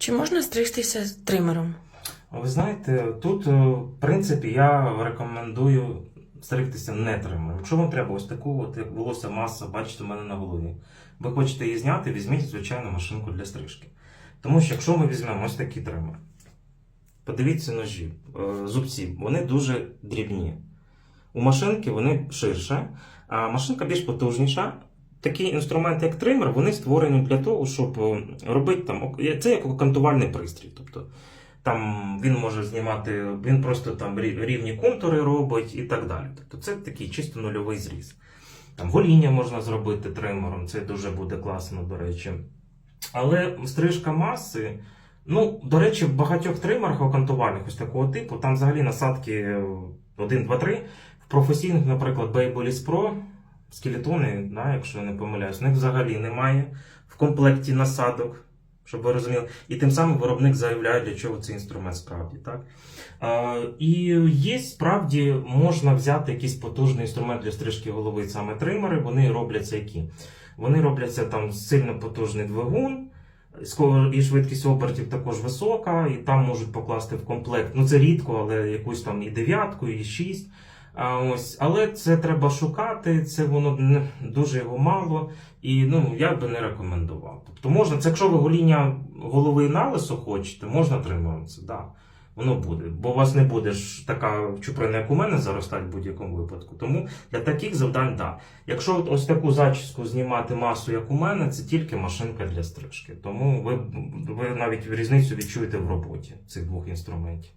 Чи можна стригтися з тримером? Ви знаєте, тут, е, в принципі, я рекомендую стригтися не тримером. Якщо вам треба ось таку, от як волосся маса, бачите, в мене на голові. Ви хочете її зняти, візьміть звичайну машинку для стрижки. Тому що якщо ми візьмемо ось такий тример, подивіться ножі, е, зубці, вони дуже дрібні. У машинки вони ширше, а машинка більш потужніша. Такі інструменти, як тример, вони створені для того, щоб е, робити там це як окантувальний пристрій. Тобто там він може знімати, він просто там рівні контури робить і так далі. Тобто це такий чисто нульовий зріз. Там гоління можна зробити тримером, це дуже буде класно, до речі. Але стрижка маси, ну, до речі, в багатьох тримерах окантувальних ось такого типу, там взагалі насадки 1, 2, 3. В професійних, наприклад, Babyliss Pro, скелетони, да, якщо я не помиляюсь, в них взагалі немає в комплекті насадок, щоб ви розуміли. І тим самим виробник заявляє, для чого цей інструмент справді. Так? А, і є справді можна взяти якийсь потужний інструмент для стрижки голови, саме тримери. Вони робляться які? Вони робляться там сильно потужний двигун. І швидкість обертів також висока, і там можуть покласти в комплект. Ну це рідко, але якусь там і дев'ятку, і шість. Ось, але це треба шукати, це воно дуже його мало, і ну я би не рекомендував. Тобто можна, це якщо ви гоління голови на лисо хочете, можна триматися, да. Воно буде, бо у вас не буде ж така чуприна, як у мене, заростати в будь-якому випадку. Тому для таких завдань, да. Якщо ось таку зачіску знімати масу, як у мене, це тільки машинка для стрижки. Тому ви, ви навіть різницю відчуєте в роботі цих двох інструментів.